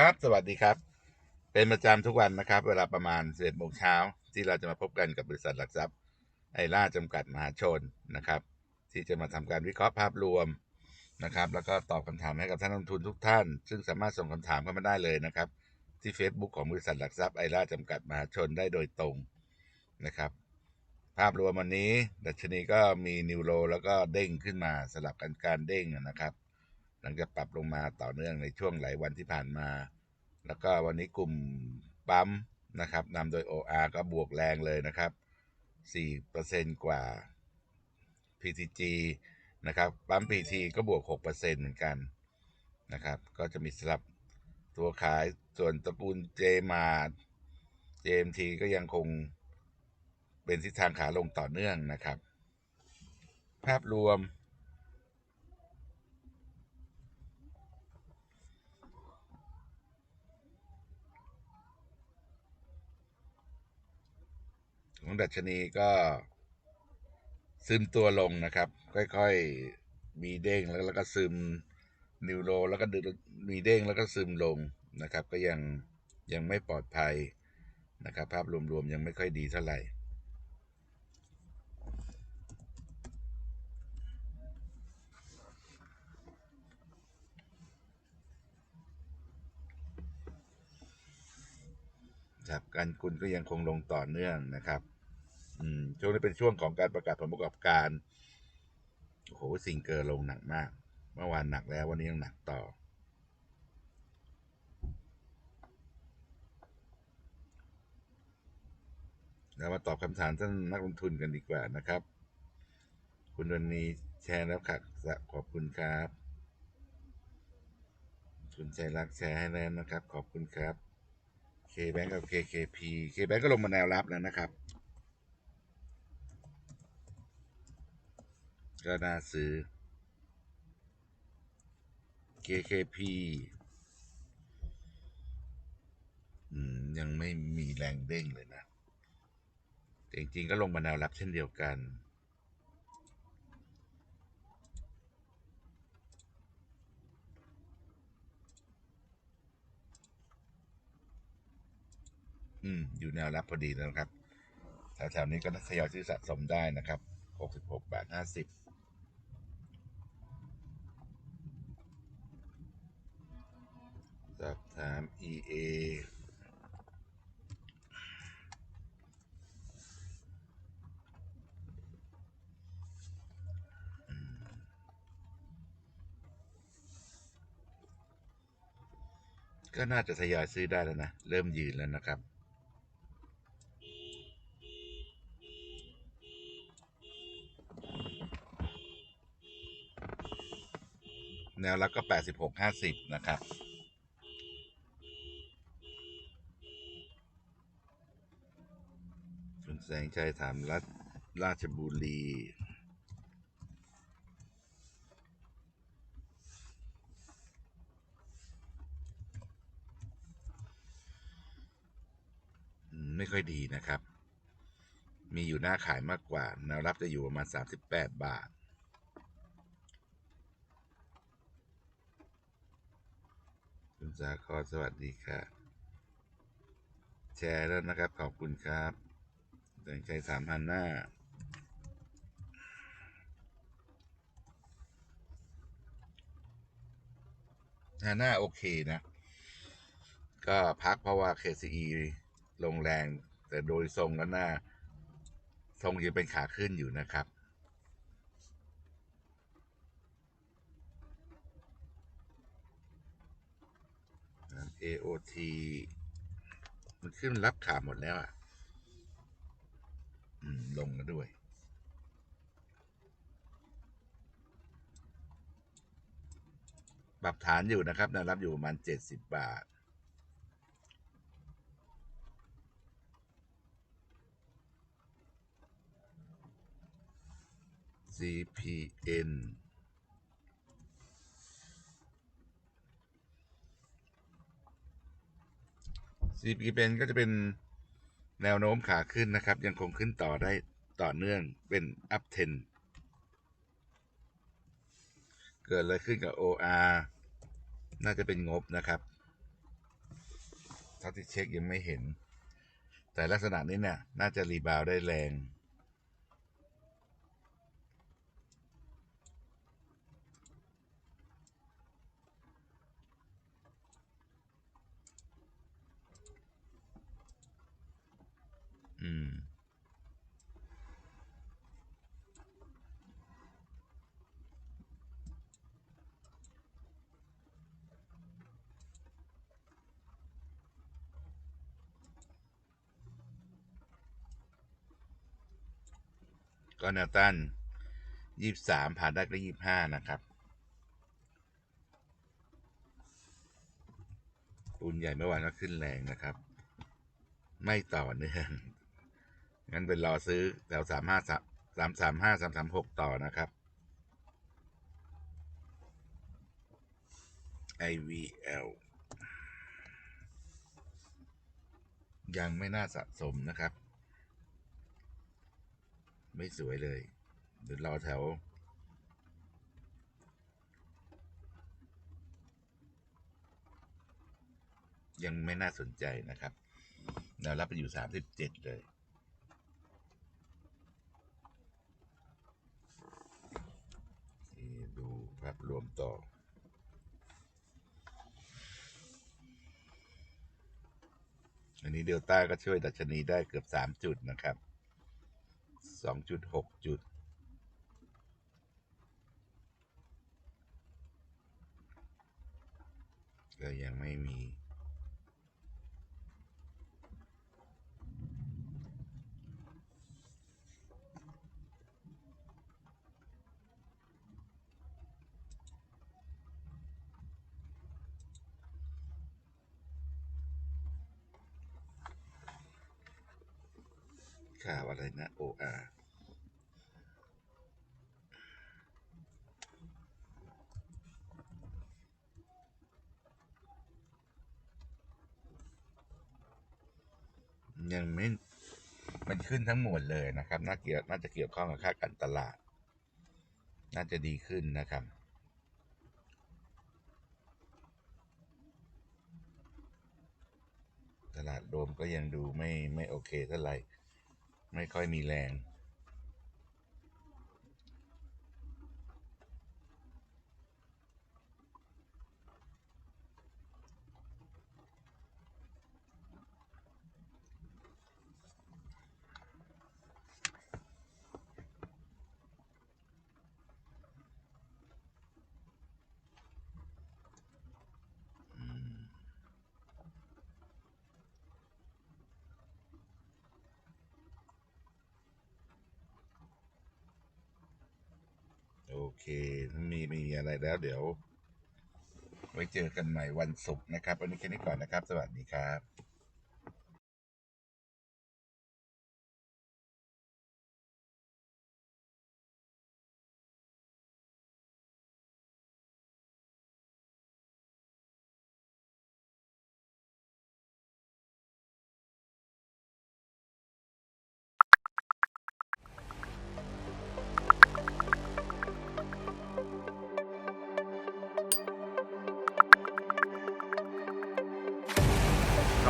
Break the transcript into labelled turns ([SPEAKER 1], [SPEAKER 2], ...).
[SPEAKER 1] ครับ สวัสดีครับ เป็นประจำทุกวันนะครับ เวลาประมาณ11โมงเช้าที่เราจะมาพบกันกับบริษัทหลักทรัพย์ไอล่าจำกัดมหาชนนะครับ ที่จะมาทำการวิเคราะห์ภาพรวมนะครับ แล้วก็ตอบคำถามให้กับท่านนักลงทุนทุกท่าน ซึ่งสามารถส่งคำถามเข้ามาได้เลยนะครับ ที่ Facebook ของบริษัทหลักทรัพย์ไอล่าจำกัดมหาชนได้โดยตรงนะครับ ภาพรวมวันนี้ ดัชนีก็มีนิวโรแล้วก็เด้งขึ้นมาสลับกันการเด้งนะครับ หลังจากปรับลงมาต่อเนื่องในช่วงหลายวันที่ผ่านมา แล้วก็วันนี้กลุ่มปั๊มนะครับนำโดย OR ก็บวกแรงเลยนะครับ 4%กว่า PTG นะครับปั๊ม PT ก็บวก 6%เหมือนกันนะครับ ก็จะมีสลับตัวขายส่วนตระกูล J มา JMT ก็ยังคงเป็นทิศทางขาลงต่อเนื่องนะครับ ภาพรวม ของดัชนีก็ซึมตัวลงนะครับ ค่อยๆ มีเด้งแล้วแล้วก็ซึมนิวโรแล้วก็มีเด้งแล้วก็ซึมลงนะครับ ก็ยังยังไม่ปลอดภัยนะครับ ภาพรวมๆยังไม่ค่อยดีเท่าไหร่ ครับการกุลก็ยังคงลงต่อเนื่องนะครับ อืมช่วงนี้เป็นช่วงของการประกาศผลประกอบการโอ้โหซิงเกอร์ลงหนักมาก เมื่อวานหนักแล้ววันนี้ยังหนักต่อเรามาตอบคำถามท่านนักลงทุนกันดีกว่านะครับ คุณวันนี้แชร์แล้วค่ะขอบคุณครับ คุณใจรักแชร์ให้แล้วนะครับ ขอบคุณครับ KBank กับ KKP KBank ก็ลงมาแนวรับแล้วนะครับ ก็น่าซื้อ KKP ยังไม่มีแรงเด้งเลยนะ แต่จริงๆก็ลงมาแนวรับเช่นเดียวกัน อืม อยู่แนวรับพอดีนะครับ แถวๆนี้ก็ทยอยซื้อสะสมได้นะครับ66บาท50สอบถาม EA ก็น่าจะทยอยซื้อได้แล้วนะ เริ่มยืนแล้วนะครับ แนวรับก็ 86 50 นะครับ คุณแสงชัยถามรัฐราชบุรีไม่ค่อยดีนะครับ มีอยู่หน้าขายมากกว่า แนวรับจะอยู่ประมาณ 38 บาท คุณ สาครสวัสดีค่ะ แชร์แล้วนะครับ ขอบคุณครับแสงชัยถามฮันหน่าฮาน่าโอเคนะ ก็พักเพราะว่า KCE ลงแรง แต่โดยทรงแล้วหน่าทรงยังเป็นขาขึ้นอยู่นะครับ AOT มันขึ้นรับขาหมดแล้วอะลงแล้วด้วย ปรับฐานอยู่นะครับนวรับอยู่ประมาณ70บาท CPN CPN ก็จะเป็นแนวโน้มขาขึ้นนะครับ ยังคงขึ้นต่อได้ต่อเนื่องเป็น up trend เกิดอะไรขึ้นกับ OR น่าจะเป็นงบนะครับท่าที่เช็คยังไม่เห็น แต่ลักษณะนี้เนี่ยน่าจะรีบาวได้แรง อืม ก็แนวต้านยี่สามผ่านได้ก็ยี่ห้านะครับปูนใหญ่เมื่อวานก็ขึ้นแรงนะครับ ไม่ต่อเนื่อง งั้นเป็นรอซื้อแถวสามห้าสามสามห้าสามสามหกต่อนะครับ IVL ยังไม่น่าสะสมนะครับ ไม่สวยเลยเดี๋ยวรอแถวยังไม่น่าสนใจนะครับแนวรับไปอยู่สามสิบเจ็ดเลยนี่ ดูภาพรวมต่อ อันนี้เดลต้าก็ช่วยดัชนีได้เกือบสามจุดนะครับสองจุดหกจุด ก็ยังไม่มี ข่าวอะไรนะ OR ยังไม่ มันขึ้นทั้งหมดเลยนะครับ น่าเกี่ยว น่าจะเกี่ยวข้องกับค่าการตลาด น่าจะดีขึ้นนะครับ ตลาดโดมก็ยังดูไม่ไม่โอเคเท่าไหร่ ไม่ค่อยมีแรง โอเคมีมีอะไรแล้วเดี๋ยว ไว้เจอกันใหม่วันศุกร์นะครับ วันนี้แค่นี้ก่อนนะครับ สวัสดีครับ